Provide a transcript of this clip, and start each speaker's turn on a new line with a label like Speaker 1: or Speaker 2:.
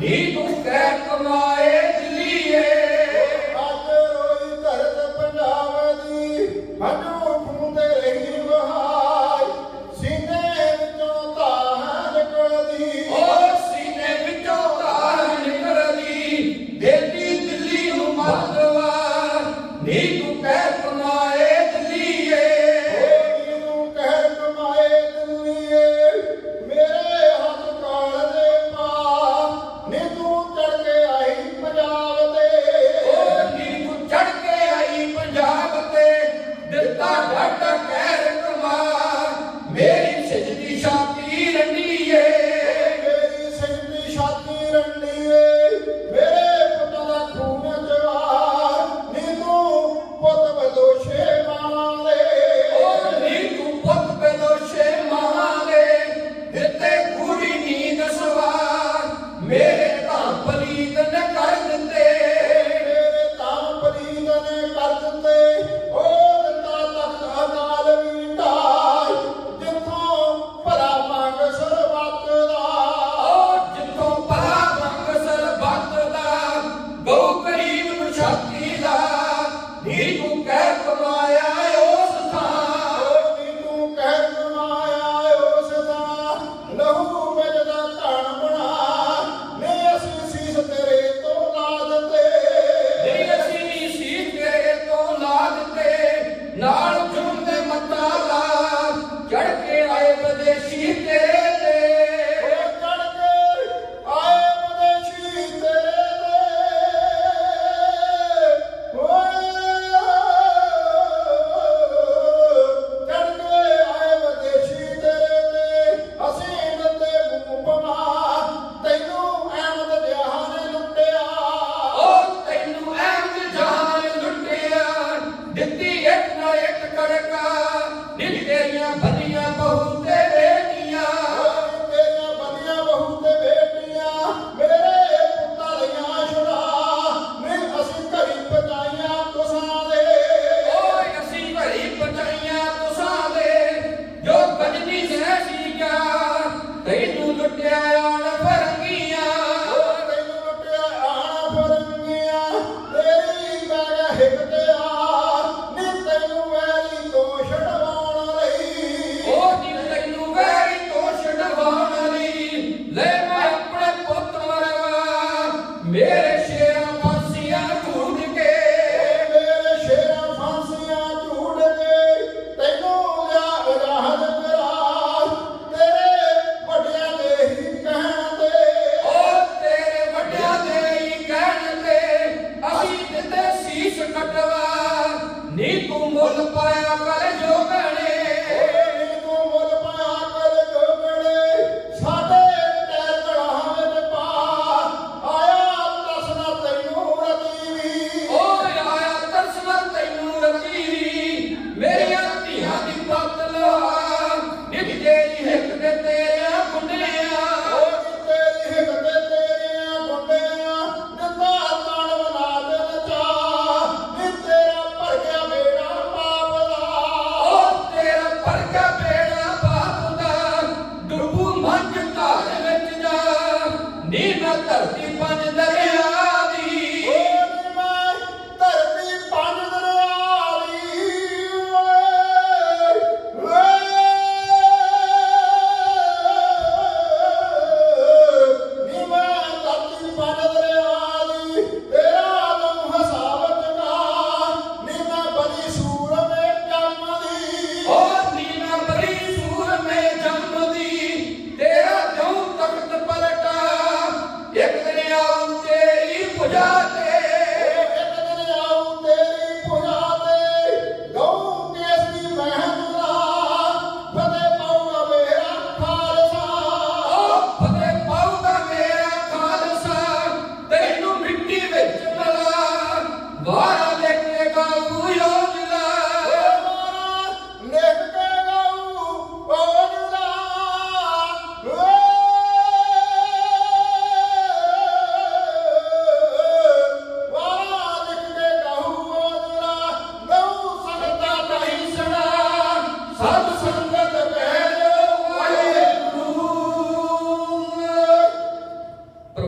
Speaker 1: ਨੀ ਤੂੰ ਕਹਿ ਕਮਾਏ ਦਿੱਲੀਏ।
Speaker 2: ਅੱਜ ਰੋਈ ਧਰਤ ਪੰਜਾਬ ਦੀ ਮੈਨੂੰ ਫੂਟੇ ਰਹੀ ਵਹਾਈ। ਸੀਨੇ ਵਿੱਚੋਂ ਧਾਹ ਨਿਕਲਦੀ।
Speaker 1: ਓ ਸੀਨੇ ਵਿੱਚੋਂ ਧਾਹ ਨਿਕਲਦੀ ਦੇਤੀ ਦਿੱਲੀ ਨੂੰ ਮਰਦਵਾ ਨੀ ਤੂੰ ਕਹਿ Hitler. Ich bin in der Ehe.